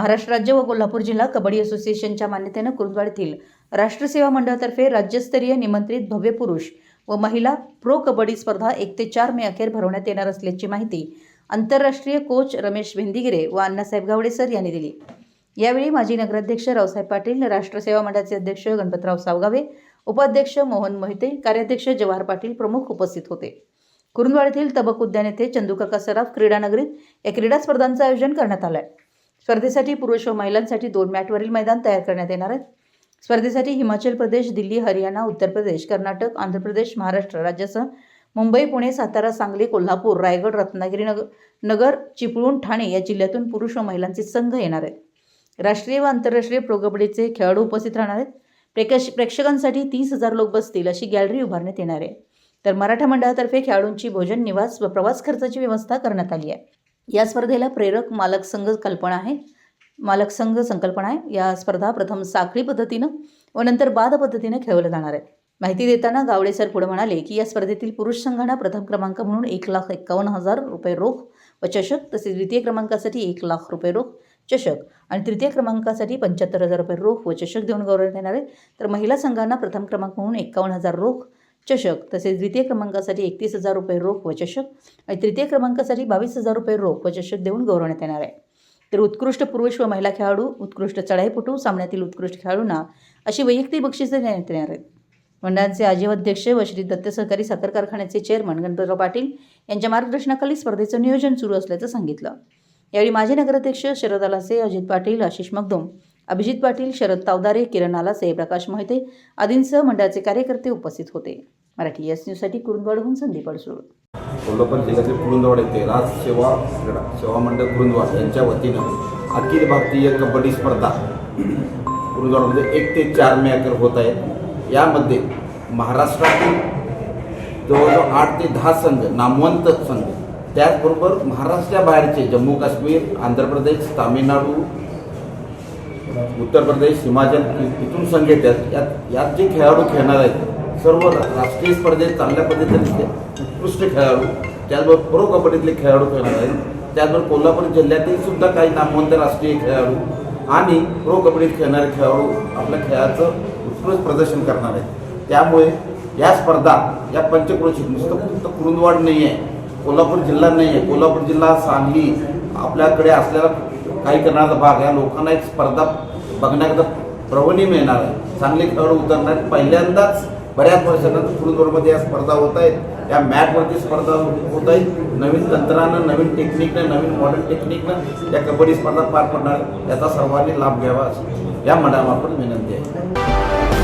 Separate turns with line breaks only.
महाराष्ट्र राज्य व कोल्हापूर जिल्हा कबड्डी असोसिएशनच्या मान्यतेनं कुरुंदवाड येथील राष्ट्रसेवा मंडळातर्फे राज्यस्तरीय निमंत्रित भव्य पुरुष व महिला प्रो कबड्डी स्पर्धा एक ते चार मे अखेर भरवण्यात येणार असल्याची माहिती आंतरराष्ट्रीय कोच रमेश भेंदिगिरे व अण्णासाहेब गावडे सर यांनी दिली. यावेळी माजी नगराध्यक्ष रावसाहेब पाटील राष्ट्रसेवा मंडळाचे अध्यक्ष गणपतराव सावगावे उपाध्यक्ष मोहन मोहिते कार्याध्यक्ष जवाहर पाटील प्रमुख उपस्थित होते. कुरुंदवाड येथील तबक उद्यान येथे चंदूकाका सराफ क्रीडा नगरीत या क्रीडा स्पर्धांचं आयोजन करण्यात आलं आहे स्पर्धेसाठी पुरुष व महिलांसाठी दोन मॅटवरील मैदान तयार करण्यात येणार आहेत. स्पर्धेसाठी हिमाचल प्रदेश दिल्ली हरियाणा उत्तर प्रदेश कर्नाटक आंध्र प्रदेश महाराष्ट्र राज्यासह मुंबई पुणे सातारा सांगली कोल्हापूर रायगड रत्नागिरी नगर नगर चिपळूण ठाणे या जिल्ह्यातून पुरुष व महिलांचे संघ येणार आहेत. राष्ट्रीय व आंतरराष्ट्रीय प्रो कबड्डीचे खेळाडू उपस्थित राहणार आहेत. प्रेकश प्रेक्षकांसाठी तीस हजार लोक बसतील अशी गॅलरी उभारण्यात येणार आहे. तर मराठा मंडळातर्फे खेळाडूंची भोजन निवास व प्रवास खर्चाची व्यवस्था करण्यात आली आहे. या स्पर्धेला प्रेरक मालक संघ कल्पना आहे. मालक संघ संकल्पना आहे. या स्पर्धा प्रथम साखळी पद्धतीनं व नंतर बाद पद्धतीनं खेळवल्या जाणार आहेत. माहिती देताना गावडे सर पुढे म्हणाले की या स्पर्धेतील पुरुष संघांना प्रथम क्रमांक म्हणून एक लाख एक्कावन्न हजार रुपये रोख व चषक तसेच द्वितीय क्रमांकासाठी एक लाख रुपये रोख चषक आणि तृतीय क्रमांकासाठी पंच्याहत्तर हजार रुपये रोख व चषक देऊन गौरवण्यात येणार आहे तर महिला संघांना प्रथम क्रमांक म्हणून एक्कावन्न हजार रोख चषक तसेच द्वितीय क्रमांकासाठी एकतीस हजार रुपये रोख व चषक आणि तृतीय क्रमांकासाठी बावीस हजार रुपये रोख व चषक देऊन गौरवण्यात येणार आहे. तर उत्कृष्ट पुरुष व महिला खेळाडू उत्कृष्ट चढाईपटू सामन्यातील उत्कृष्ट खेळाडूंना अशी वैयक्तिक बक्षिसे देण्यात येणार आहेत. मंडळाचे आजीव अध्यक्ष व श्री दत्त सहकारी साखर कारखान्याचे चेअरमन गणपतराव पाटील यांच्या मार्गदर्शनाखाली स्पर्धेचं नियोजन सुरू असल्याचं सांगितलं. यावेळी माजी नगराध्यक्ष शरद आलासे अजित पाटील आशिष मगदोम अभिजित पाटील शरद तावदारे किरण आलासे प्रकाश मोहिते आदींसह मंडळाचे कार्यकर्ते उपस्थित होते. मराठी एस न्यूजसाठी कुरुंदवाडहून संदीप अडसूळ.
कोल्हापूर जिल्ह्यातील कुरुंदवाड येथे राज सेवा क्रीडा सेवा मंडळ कुरुंदवाड यांच्या वतीनं अखिल भारतीय कबड्डी स्पर्धा कुरुंदवाडमध्ये एक ते चार मे अखेर होत आहेत. यामध्ये महाराष्ट्रातील जवळजवळ आठ ते दहा संघ नामवंत संघ त्याचबरोबर महाराष्ट्राबाहेरचे जम्मू काश्मीर आंध्र प्रदेश तामिळनाडू उत्तर प्रदेश हिमाचल इथून संघ येतात. यात यात जे खेळाडू खेळणार आहेत सर्व राष्ट्रीय स्पर्धेत चांगल्या पद्धतीने उत्कृष्ट खेळाडू त्याचबरोबर प्रो कबड्डीतले खेळाडू खेळणार आहेत. त्याचबरोबर कोल्हापूर जिल्ह्यातील सुद्धा काही नामवंत राष्ट्रीय खेळाडू आणि प्रो कबड्डीत खेळणारे खेळाडू आपल्या खेळाचं उत्कृष्ट प्रदर्शन करणार आहेत. त्यामुळे या स्पर्धा या पंचक्रोशी नुसतं फक्त कुरुंदवाड नाही आहे कोल्हापूर जिल्हा नाही आहे कोल्हापूर जिल्हा सांगली आपल्याकडे असलेला काही करण्याचा भाग या लोकांना एक स्पर्धा बघण्याकरता प्रवणी मिळणार आहे. चांगले खेळाडू उतरणार. पहिल्यांदाच बऱ्याच वर्षानंतर कुरुंदवाडमध्ये या स्पर्धा होत आहेत. या मॅटवरती स्पर्धा होत आहेत. नवीन तंत्रानं नवीन टेक्निकनं नवीन मॉडर्न टेक्निकनं या कबड्डी स्पर्धा पार पडणार. याचा सर्वांनी लाभ घ्यावा या मनाला आपण विनंती आहे.